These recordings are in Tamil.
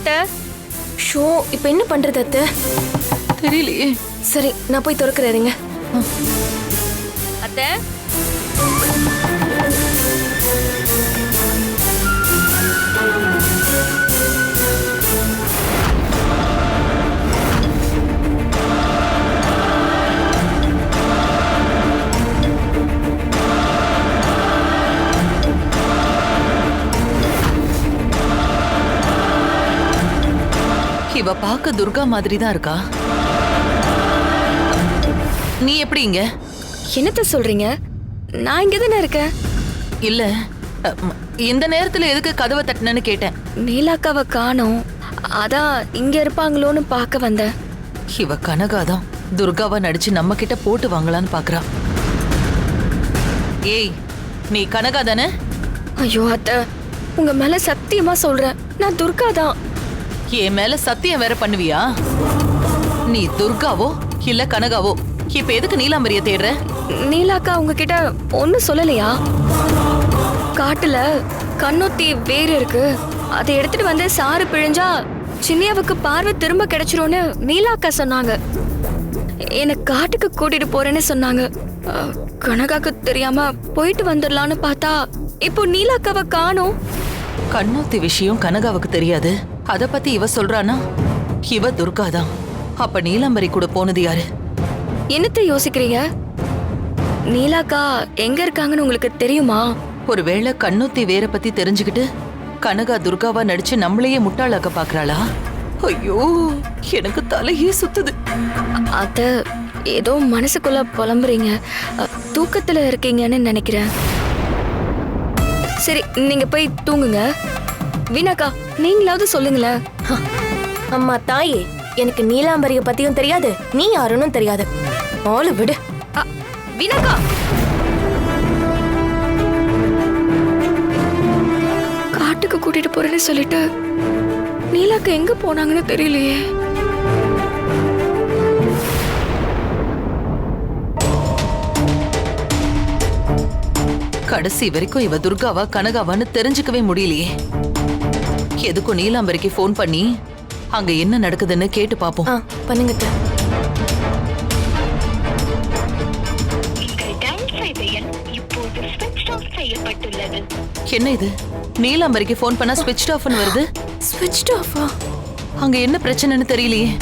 அத்தை. ஷோ இப்போ என்ன பண்றது அத்தை? தெரியலையே. சரி நான் போய் திறக்கிறேருங்க அத்தை. இவ பார்க்க துர்கா மாதிரி தான் இருக்கா? நீ எப்படி இங்க? என்னத்த சொல்றீங்க? நான் இங்கே தானே இருக்கேன். இல்ல இந்த நேரத்துல எதுக்கு கதவை தட்டினேன்னு கேட்டேன். நீலாக்காவை காணோம். அதான் இங்க இருப்பாங்களோன்னு பார்க்க வந்தேன். இவ கனகாதான். துர்காவா நடிச்சு நம்ம கிட்ட போட்டு வாங்கலான்னு பாக்குறா. ஏய் நீ கனகா தானே ஐயோ அத்தை. உங்க மேல சத்தியமா சொல்றேன். நான் துர்கா தான் என் மேல சத்தியம் வேற பண்ணுவியா? நீ துர்காவோ இல்ல கனகாவோ? இப்ப எதுக்கு நீலாம்பரிய தேடுற? நீலாக்கா உங்ககிட்ட ஒன்னும் சொல்லலையா? காட்டுல கண்ணொத்தி வேறு இருக்கு. அதை எடுத்துட்டு வந்து சாறு பிழிஞ்சா சின்னியாவுக்கு பார்வை திரும்ப கிடைச்சிரும்னு நீலாக்கா சொன்னாங்க. என்னை காட்டுக்கு கூட்டிட்டு போறேன்னு சொன்னாங்க. கனகாக்கு தெரியாம போயிட்டு வந்துடலான்னு பார்த்தா இப்போ நீலாக்காவை காணோம். கண்ணூத்தி விஷயம் கனகாவுக்கு தெரியாது. அத பத்தி இவ சொல்றானா? இவ துர்கா தான் அப்ப நீலாம்பரி கூட போனது யாரு? என்னத்த யோசிக்கிறீங்க? நீலாக்கா எங்க இருக்காங்கன்னு உங்களுக்கு தெரியுமா? ஒருவேளை கண்ணூத்தி வேற பத்தி தெரிஞ்சுக்கிட்டு கனகா துர்காவா நடிச்சு நம்மளையே முட்டாளாக்க பாக்குறாளா? ஐயோ எனக்கு தலையே சுத்துது. அத்த ஏதோ மனசுக்குள்ள புலம்புறீங்க. தூக்கத்துல இருக்கீங்கன்னு நினைக்கிறேன். சரி நீங்க போய் தூங்குங்க. வீணாக்கா நீங்களாவது சொல்லுங்களேன். அம்மா தாயே எனக்கு நீலாம்பரிய பத்தியும் தெரியாது நீ யாருன்னு தெரியாது. ஆளு விடு. வீணாக்கா. காட்டுக்கு கூட்டிட்டு போறேன்னு சொல்லிட்டு நீலாக்கா எங்க போனாங்கன்னு தெரியலையே. கடைசி வரைக்கும் இவ துர்காவா கனகாவான்னு தெரிஞ்சுக்கவே முடியலையே. எதுக்கும் நீலாம்பரிக்கு ஃபோன் பண்ணி அங்க என்ன நடக்குதுன்னு கேட்டு பாப்போம். பண்ணுங்க ஸ்விட்ச் என்ன இது? நீலாம்பரிக்கு ஃபோன் பண்ணா ஸ்விட்ச் ஆஃப்னு வருது? ஸ்விட்ச்ட் ஆஃபா அங்க என்ன பிரச்சனைன்னு தெரியலையே.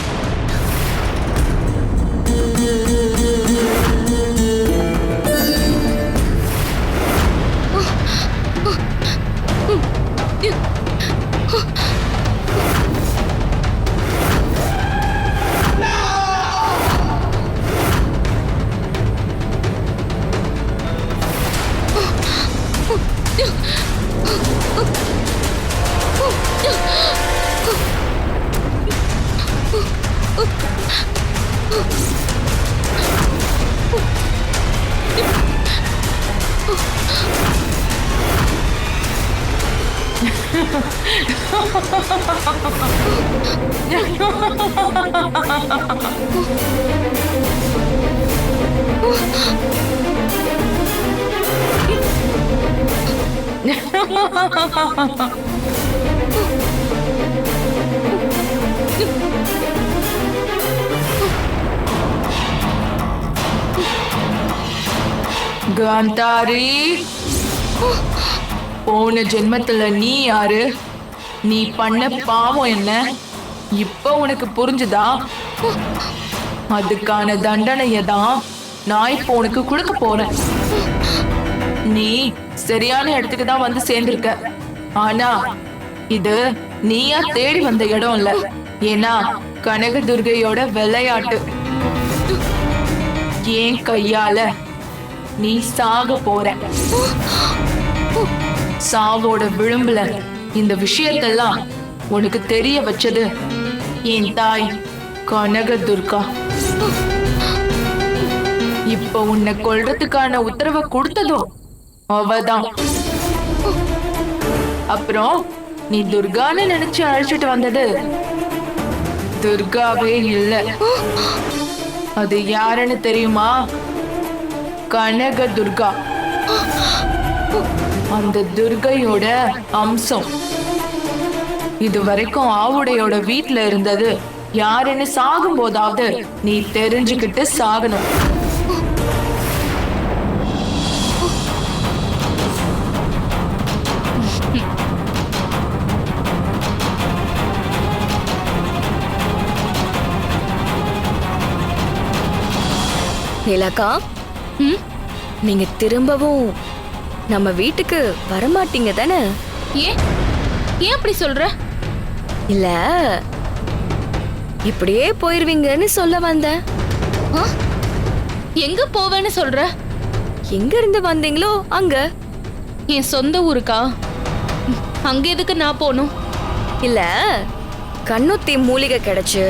காந்தாரி போன ஜென்மத்துல நீ யாரு? நீ பண்ண பாவம் என்ன? இப்ப உனக்கு புரிஞ்சுதா? அதுக்கான தண்டனைய தான் நான் இப்போ உனக்கு கொடுக்க போறேன். நீ சரியான இடத்துக்கு தான் வந்து சேர்ந்திருக்க. ஆனா இது நீயா தேடி வந்த இடம் இல்ல. ஏன்னா கனக துர்கையோட விளையாட்டு. ஏன் கையால நீ சாக போற. சாவோட விளிம்புல இந்த விஷயத்தெல்லாம் உனக்கு தெரிய வச்சது என் தாய் கனக துர்கா. இப்ப உன்னை கொல்றதுக்கான உத்தரவை கொடுத்ததும் அவதான். அப்புறம் நீ துர்கான்னு நினைச்சு அழைச்சிட்டு வந்தது துர்காவே இல்ல. அது யாருன்னு தெரியுமா? கனக துர்கா. அந்த துர்கையோட அம்சம். இது வரைக்கும் ஆவுடையோட வீட்ல இருந்தது. யாருன்னு சாகும் போதாவது நீ தெரிஞ்சுக்கிட்டு சாகணும். நிலாக்கா ம்? நீங்க திரும்பவும் நம்ம வீட்டுக்கு வரமாட்டீங்க தானே? ஏன்? ஏன் அப்படி சொல்ற? இல்ல இப்படியே போயிருவீங்கன்னு சொல்ல வந்தேன்? எங்க போவேன்னு சொல்ற? எங்க இருந்து வந்தீங்களோ அங்க? என் சொந்த ஊருக்கா? அங்க எதுக்கு நான் போகணும் இல்ல கண்ணுத்தி மூலிகை கிடைச்சு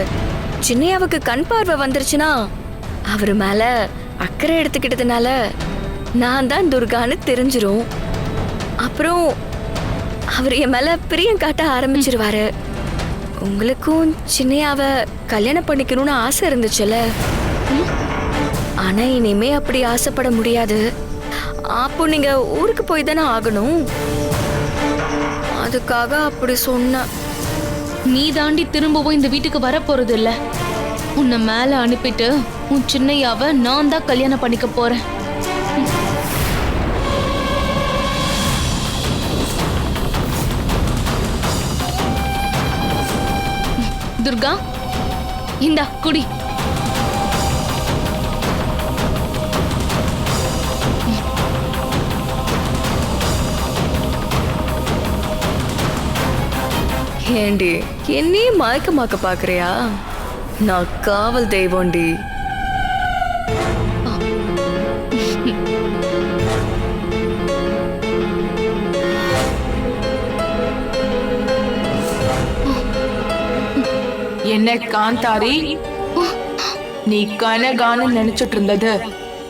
சின்னையாவுக்கு கண் பார்வை வந்துருச்சுன்னா அவர் மேல அக்கறை எடுத்துக்கிட்டதுனால நான் தான் துர்கான்னு தெரிஞ்சிரும். அப்புறம் அவர் என் மேல பிரியம் காட்ட ஆரம்பிச்சிருவாரு. உங்களுக்கும் சின்னையாவ கல்யாணம் பண்ணிக்கணும்னு ஆசை இருந்துச்சுல்ல? ஆனா இனிமே அப்படி ஆசைப்பட முடியாது. அப்போ நீங்க ஊருக்கு போய் தானே ஆகணும்? அதுக்காக அப்படி சொன்ன. நீ தாண்டி திரும்பவும் இந்த வீட்டுக்கு வர போறது இல்ல உன்னை மேல அனுப்பிட்டு உன் சின்னையாவ நான் தான் கல்யாணம் பண்ணிக்க போறேன். துர்கா இந்தா குடி. ஏண்டி என்னையே மயக்கமாக்க பாக்குறியா? நான் காவல் தெய்வம்டி. என்ன காந்தாரி நீ கனகான்னு நினைச்சிட்டு இருந்தது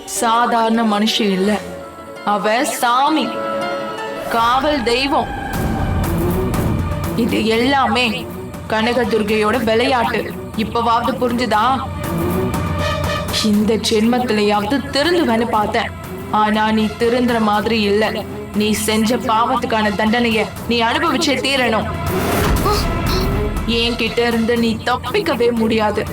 சாதாரண மனுஷன் இல்ல. அவ சாமி காவல் தெய்வம். இது எல்லாமே கனகதுர்கையோட விளையாட்டு. இப்பவாவது புரிஞ்சுதா? இந்த ஜென்மத்திலேயாவது திருந்துவேன்னு பார்த்தேன். ஆனா நீ திருந்துற மாதிரி இல்ல. நீ செஞ்ச பாவத்துக்கான தண்டனைய நீ அனுபவிச்சே தீரணும். என்கிட்ட இருந்து நீ தப்பிக்கவே முடியாது.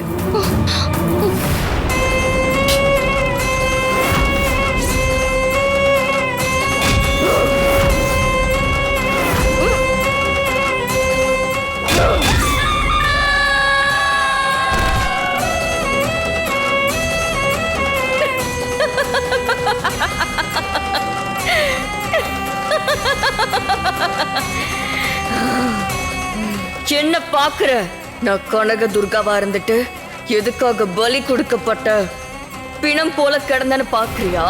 நான் கனக துர்காவா இருந்துட்டு எதுக்காக பலி கொடுக்கப்பட்ட பிணம் போல கிடந்தேன்னு பாக்குறியா?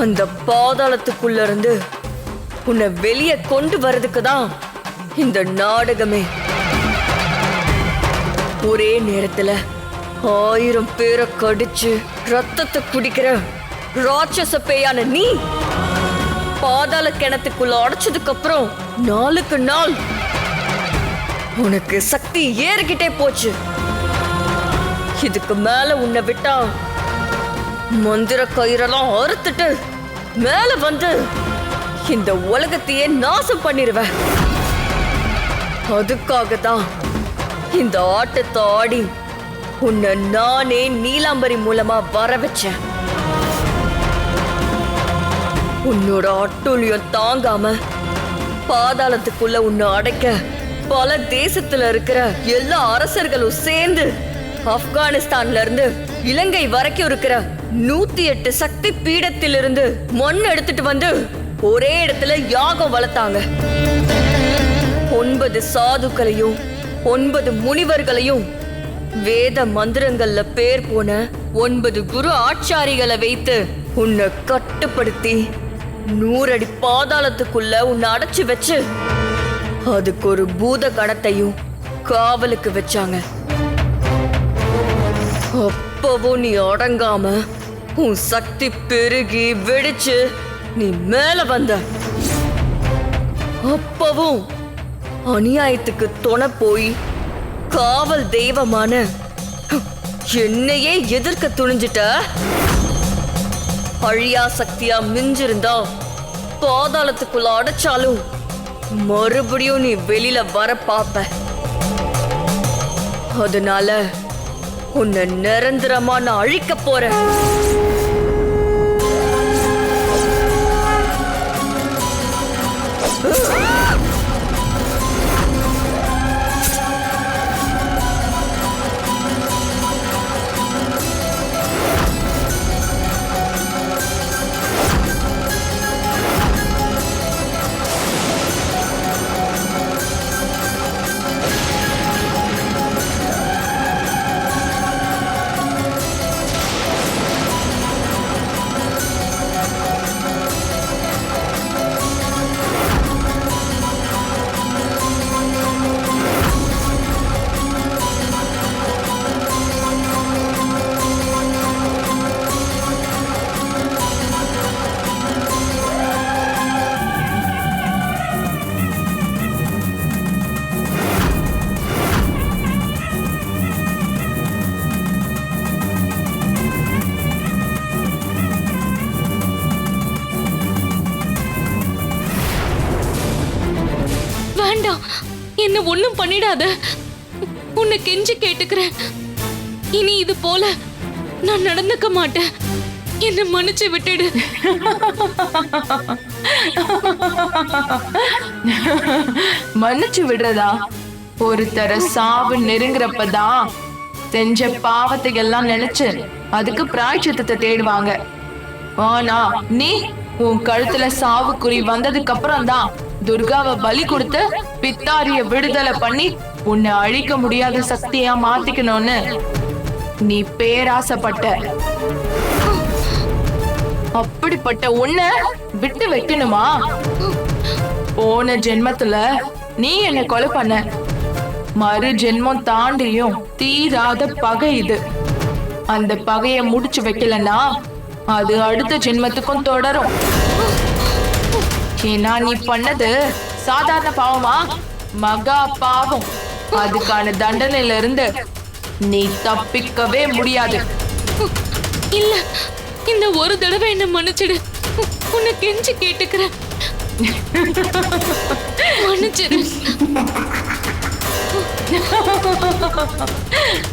அந்த பாதாளத்துக்குள்ள இருந்து உன்னை வெளியே கொண்டு வர்றதுக்கு தான் இந்த நாடகமே. ஒரே நேரத்துல ஆயிரம் பேரை கடிச்சு ரத்தத்தை குடிக்கிற ராட்சச பேயான நீ பாதாள கிணத்துக்குள்ள அடைச்சதுக்கு அப்புறம் நாளுக்கு நாள் உனக்கு சக்தி ஏறிக்கிட்டே போச்சு. இதுக்கு மேல உன்னை விட்டா மந்திர கயிறெல்லாம் அறுத்துட்டு மேல வந்து இந்த உலகத்தையே நாசம் பண்ணிருவேன் அதுக்காக தான் இந்த ஆட்டத்தை ஆடி உன்னை நானே நீலாம்பரி மூலமா வர வச்சேன். உன்னோட அட்டூழியம் தாங்காம பாதாளத்துக்குள்ள உன்னை அடைக்க பல தேசத்துல இருக்கிற எல்லா அரசர்களும் சேர்ந்து ஆப்கானிஸ்தான்ல இருந்து இலங்கை வரைக்கும் இருக்கிற நூத்தி எட்டு சக்தி பீடத்திலிருந்து மண் எடுத்துட்டு வந்து ஒரே இடத்துல யாகம் வளர்த்தாங்க. ஒன்பது சாதுக்களையும் ஒன்பது முனிவர்களையும் வேத மந்திரங்கள்ல பேர் போன ஒன்பது குரு ஆச்சாரிகளை வைத்து உன்னை கட்டுப்படுத்தி நூறடி பாதாளத்துக்குள்ள உன்னை அடைச்சு வச்சு அதுக்கு ஒரு பூத கடத்தையும் காவலுக்கு வச்சாங்க. அப்பவும் நீ அடங்காம உன் சக்தி பெருகி வெடிச்சு நீ மேல வந்த. அப்பவும் அநியாயத்துக்கு துணை போய் காவல் தெய்வமான என்னையே எதிர்க்க துணிஞ்சிட்ட? அழியா சக்தியா மிஞ்சிருந்தா பாதாளத்துக்குள்ள அடைச்சாலும் மறுபடியும் நீ வெளியில வர பாப்ப. அதனால உன்னை நிரந்தரமா நான் அழிக்க போறேன். வேண்டாம். என்ன ஒண்ணும் பண்ணிடாத. உன்னை கெஞ்சி கேட்டுக்கிறேன். இனி இது போல நான் நடந்துக்க மாட்டேன். என்ன மன்னிச்சு விட்டுடு. மன்னிச்சு விடுறதா? ஒருத்தர சாவு நெருங்குறப்பதான் செஞ்ச பாவத்தை எல்லாம் நினைச்சு அதுக்கு பிராய்ச்சித்தத்தை தேடுவாங்க. ஆனா நீ உன் கழுத்துல சாவு குறி வந்ததுக்கு அப்புறம் தான் துர்காவை பலி கொடுத்து பித்தாரிய விடுதலை பண்ணி உன்னை அழிக்க முடியாத சக்தியா மாத்திக்கணும்னு நீ பேராசைப்பட்ட. அப்படிப்பட்ட உன்னை விட்டு வைக்கணுமா? போன ஜென்மத்துல நீ என்ன கொலை பண்ண. மறு ஜென்மம் தாண்டியும் தீராத பகை இது. அந்த பகைய முடிச்சு வைக்கலன்னா அது அடுத்த ஜென்மத்துக்கும் தொடரும். ஏன்னா நீ பண்ணது சாதாரண பாவமா? மகா பாவம். அதுக்கான தண்டனையில இருந்து நீ தப்பிக்கவே முடியாது. இல்ல இந்த ஒரு தடவை என்ன மன்னிச்சிடு. உன்னை கெஞ்சி கேட்டுக்கிறேன். மன்னிச்சிடு.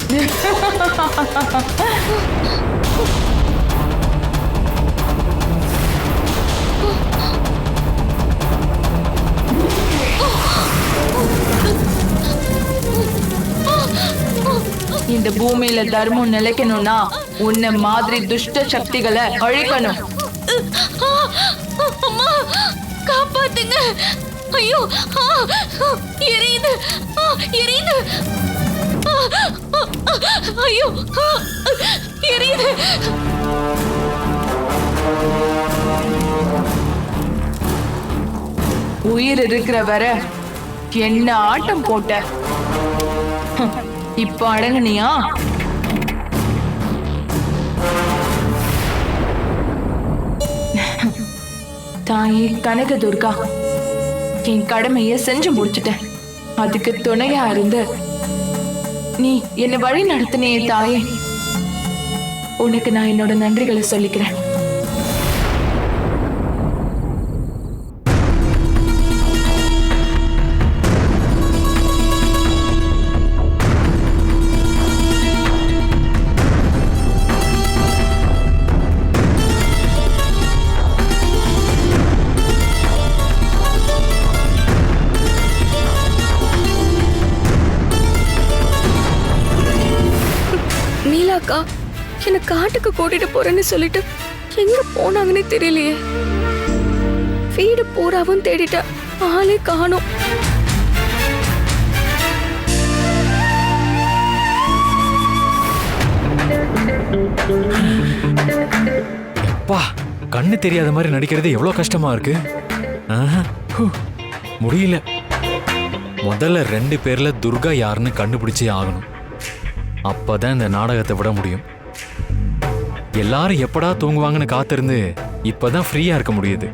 இந்த பூமியில தர்மம் நிலைக்கணும்னா உன்னை மாதிரி துஷ்ட சக்திகளை அழிக்கணும்! அம்மா காப்பாத்துங்க ஐயோ! எரியுது! எரியுது! ஐயோ! எரியுது உயிர் இருக்கிற வர என்ன ஆட்டம் போட்ட இப்ப அடங்குனியா? தாயே கனக துர்கா என் கடமைய செஞ்சு முடிச்சிட்டேன். அதுக்கு துணையா இருந்து நீ என்னை வழி நடத்தினே தாயே. உனக்கு நான் என்னோட நன்றிகளை சொல்லிக்கிறேன். அக்கா என்னை காட்டுக்கு கூட்டிட்டு போறேன்னு சொல்லிட்டு எங்க போனாங்கன்னே தெரியலையே. வீடு பூராவும் தேடிட்டேன் ஆளே காணும். அப்பா கண்ணு தெரியாத மாதிரி நடிக்கிறது எவ்வளோ கஷ்டமா இருக்கு? முடியல. முதல்ல ரெண்டு பேர்ல துர்கா யாருன்னு கண்டுபிடிச்சே ஆகணும். அப்பதான் இந்த நாடகத்தை விட முடியும். எல்லாரும் எப்படா தூங்குவாங்கன்னு காத்திருந்து இப்பதான் ஃப்ரீயா இருக்க முடியுது.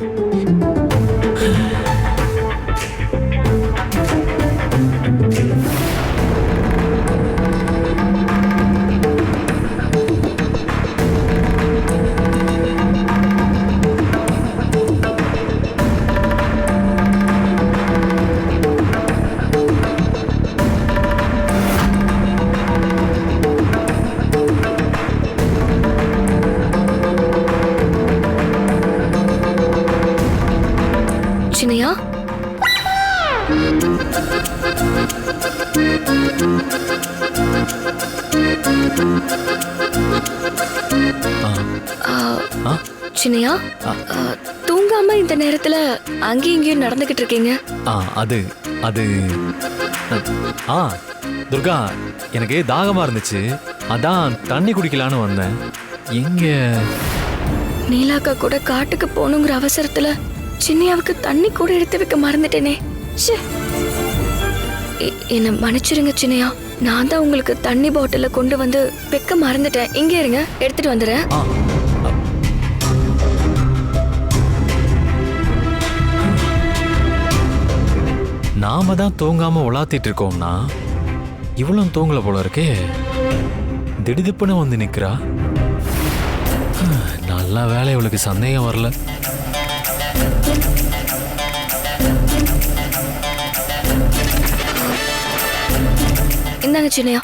இந்த நேரத்துல அங்கேயும் இங்கேயும் நடந்துகிட்டு இருக்கீங்க? ஆ அது அது ஆ துர்கா எனக்கு தாகமா இருந்துச்சு. அதான் தண்ணி குடிக்கலான்னு வந்தேன். எங்க? நீலாக்கா கூட காட்டுக்கு போகணுங்கிற அவசரத்துல சின்னையாவுக்கு தண்ணி கூட எடுத்து வைக்க மறந்துட்டேனே. ச்சே. எ- என்னை மன்னிச்சிருங்க சின்னையா. நான் தான் உங்களுக்கு தண்ணி பாட்டில கொண்டு வந்து வைக்க மறந்துட்டேன். இங்க இருங்க எடுத்துட்டு வந்துடுறேன். ஆ நாம தான் தூங்காம உலாத்திட்டு இருக்கோம்னா இவளும் தூங்கல போல இருக்கே. திடுதிப்புன்னு வந்து நிக்கிறா. ஹம், நல்ல வேலை இவளுக்கு சந்தேகம் வரல. இந்தாங்க சின்னையா.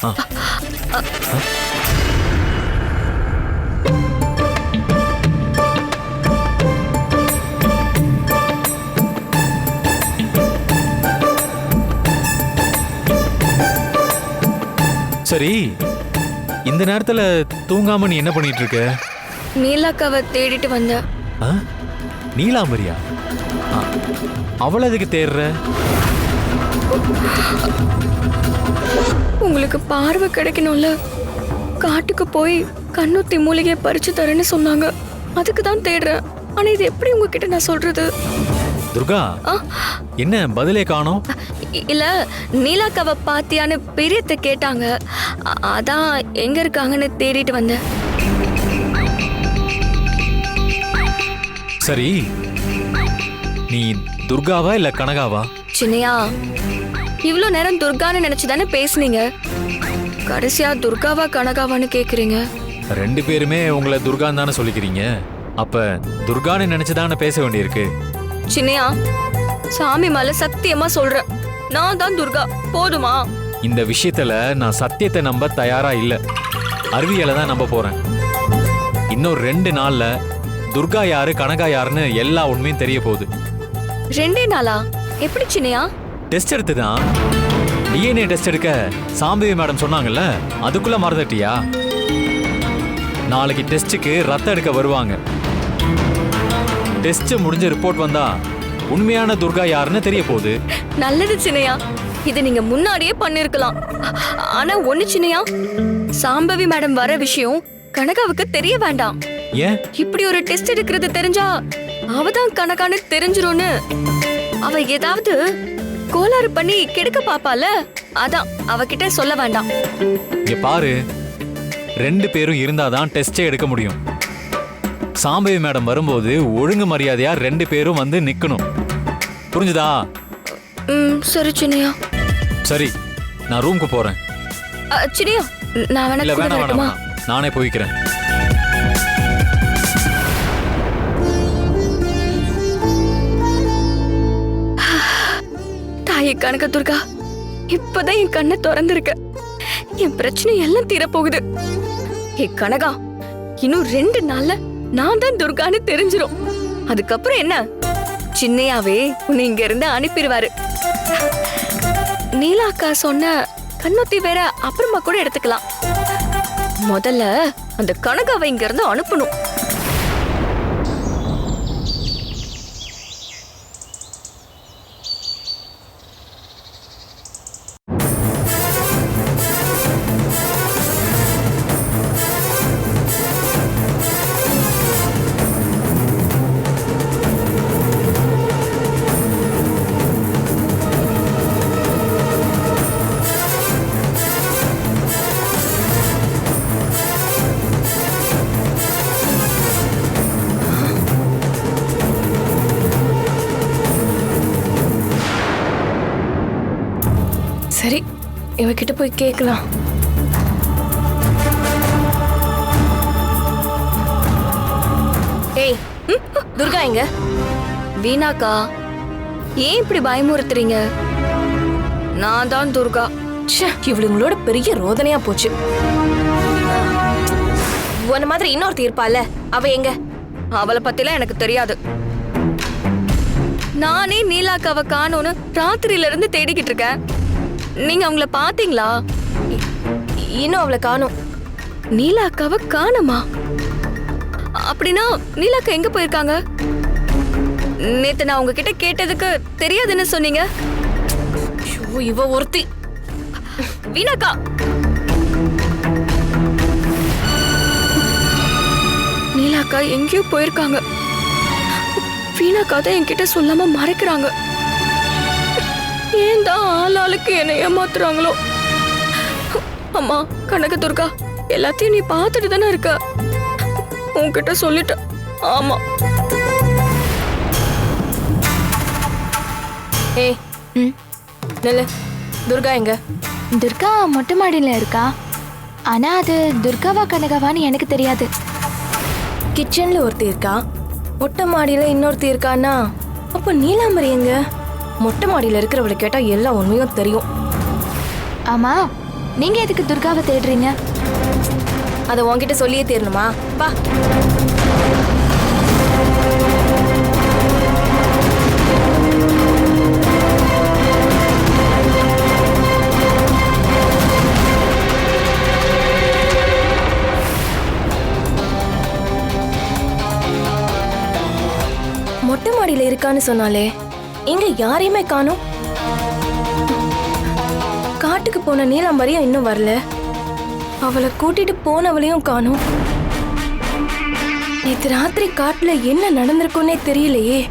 சரி இந்த நேரத்துல தூங்காம நீ என்ன பண்ணிட்டு இருக்க நீலாக்காவை தேடிட்டு வந்தேன் ஆ? நீலாம்பரியா? ஆ, அவள எதுக்கு தேடுற? உங்களுக்கு பார்வை கிடைக்கணும்ல. காட்டுக்கு போய் கண்ணுத்தி மூலிகையை பறிச்சு தரேன்னு சொன்னாங்க. அதுக்கு தான் தேடுறேன். ஆனா இது எப்படி உங்ககிட்ட நான் சொல்றது? துர்கா ஆ, என்ன பதிலே காணோம்? இல்ல நீலாக்காவை பாத்தியான்னு பெரியத்தை கேட்டாங்க. அதான் எங்க இருக்காங்கன்னு தேடிட்டு வந்தேன். சரி நீ துர்காவா இல்ல கனகாவா? சின்னையா இவ்ளோ நேரம் துர்கான்னு நினைச்சு தானே பேசுனீங்க? கடைசியா துர்காவா கனகாவான்னு கேக்குறீங்க. ரெண்டு பேருமே உங்களை துர்கான்னு தானே சொல்லிக்கிறீங்க. அப்ப துர்கான்னு நினைச்சுதானே பேச வேண்டியிருக்கு? சின்னையா சாமி மேல சத்தியமா சொல்றேன். நான் தான் துர்கா. போதுமா? இந்த விஷயத்துல நான் சத்தியத்தை நம்ப தயாரா இல்ல. அறிவியலை தான் நம்ப போறேன். இன்னும் ரெண்டு நாள்ல துர்கா யாரு கனகா யாருன்னு எல்லா உண்மையும் தெரிய போகுது. ரெண்டே நாளா? எப்படி சின்னையா? டெஸ்ட் எடுத்து தான். டிஎன்ஏ டெஸ்ட் எடுக்க சாம்பவி மேடம் சொன்னாங்கல்ல அதுக்குள்ள மறந்துட்டியா? நாளைக்கு டெஸ்ட்டுக்கு ரத்தம் எடுக்க வருவாங்க. டெஸ்ட் முடிஞ்ச ரிப்போர்ட் வந்தா உண்மையான துர்கா யாருன்னு தெரிய போகுது நல்லது சின்னையா. இது நீங்க முன்னாடியே பண்ணிருக்கலாம். ஆனா ஒண்ணு சின்னையா சாம்பவி மேடம் வர விஷயம் கனகாவுக்கு தெரிய வேண்டாம். ஏன்? இப்படி ஒரு டெஸ்ட் எடுக்கிறது தெரிஞ்சா அவ தான் கணக்கான்னு தெரிஞ்சிரும்னு. அவ ஏதாவது கோளாறு பண்ணி கெடுக்க பாப்பால? அதான் அவகிட்ட சொல்ல வேண்டாம். இங்க பாரு ரெண்டு பேரும் இருந்தாதான் டெஸ்டே எடுக்க முடியும். சாம்பவி மேடம் வரும்போது ஒழுங்கு மரியாதையா ரெண்டு பேரும் வந்து நிக்கணும். புரிஞ்சுதா? ம் சரி சின்னையா. சரி நான் ரூமுக்கு போறேன். அ, சின்னையா நான் வேணா இல்ல கூட வேணாம் வேணாம் வரட்டுமா? வேணாம். நானே போய்க்கிறேன். தாயே கனக துர்கா. இப்பதான் என் கண்ணை திறந்திருக்க. என் பிரச்சனை எல்லாம் தீரப்போகுது. ஏ கனகா இன்னும் ரெண்டு நாள்ல நான் தான் துர்கான்னு தெரிஞ்சிரும். அதுக்கப்புறம் என்ன? சின்னையாவே உன்னை இங்க இருந்து அனுப்பிடுவாரு. நீலா அக்கா சொன்ன கண்ணொத்தி வேற அப்புறமா கூட எடுத்துக்கலாம். முதல்ல அந்த கனகாவை இங்க இருந்து அனுப்பணும். சரி இவகிட்ட போய் கேட்கலாம் ஏய் துர்கா எங்க? வீணாக்கா ஏன் இப்படி பயமுறுத்துறீங்க? நான் தான் துர்கா. ச்சே இவளுங்களோட பெரிய ரோதனையா போச்சு. உன்ன மாதிரி இன்னொருத்தி இருப்பால அவ எங்க? அவளை பத்திலாம் எனக்கு தெரியாது. நானே நீலாக்காவை காணோன்னு ராத்திரியில இருந்து தேடிக்கிட்டு இருக்கேன். நீங்க அவங்கள பாத்தீங்களா? இன்னும் அவளை காணோம். நீலாக்காவை காணுமா? அப்படின்னா நீலாக்கா எங்க போயிருக்காங்க? நேத்து நான் உங்ககிட்ட கேட்டதுக்கு தெரியாதுன்னு சொன்னீங்க. இவ ஒருத்தி. வீணாக்கா நீலாக்கா எங்கேயோ போயிருக்காங்க. வீணாக்கா தான் என்கிட்ட சொல்லாம மறைக்கிறாங்க. ஏன் தான் ஆளாளுக்கு என்னை ஏமாத்துறாங்களோ? அம்மா கனக துர்கா எல்லாத்தையும் நீ பார்த்துட்டு தானே இருக்க? உன்கிட்ட சொல்லிட்ட ஆமா. ஏய் ம்? நெல்லு. துர்கா எங்க? துர்கா மொட்டை மாடியில் இருக்கா? ஆனா அது துர்காவா கனகாவான்னு எனக்கு தெரியாது. கிச்சன்ல ஒருத்தி இருக்கா? மொட்டை மாடியில இன்னொருத்தி இருக்கான்னா? அப்ப நீலாம்பரி எங்க? மொட்டை மாடியில இருக்கிறவளை கேட்டா எல்லா உண்மையும் தெரியும். ஆமா நீங்க எதுக்கு துர்காவை தேடுறீங்க? அதை உன்கிட்ட சொல்லியே தீரணுமா? வா. மொட்டை மாடியில இருக்கான்னு சொன்னாலே இங்க யாரையுமே காணோம். காட்டுக்கு போன நீலாம்பரியும் இன்னும் வரல. அவளை கூட்டிட்டு போனவளையும் காணோம். நேற்று ராத்திரி காட்டுல என்ன நடந்திருக்குன்னே தெரியலையே.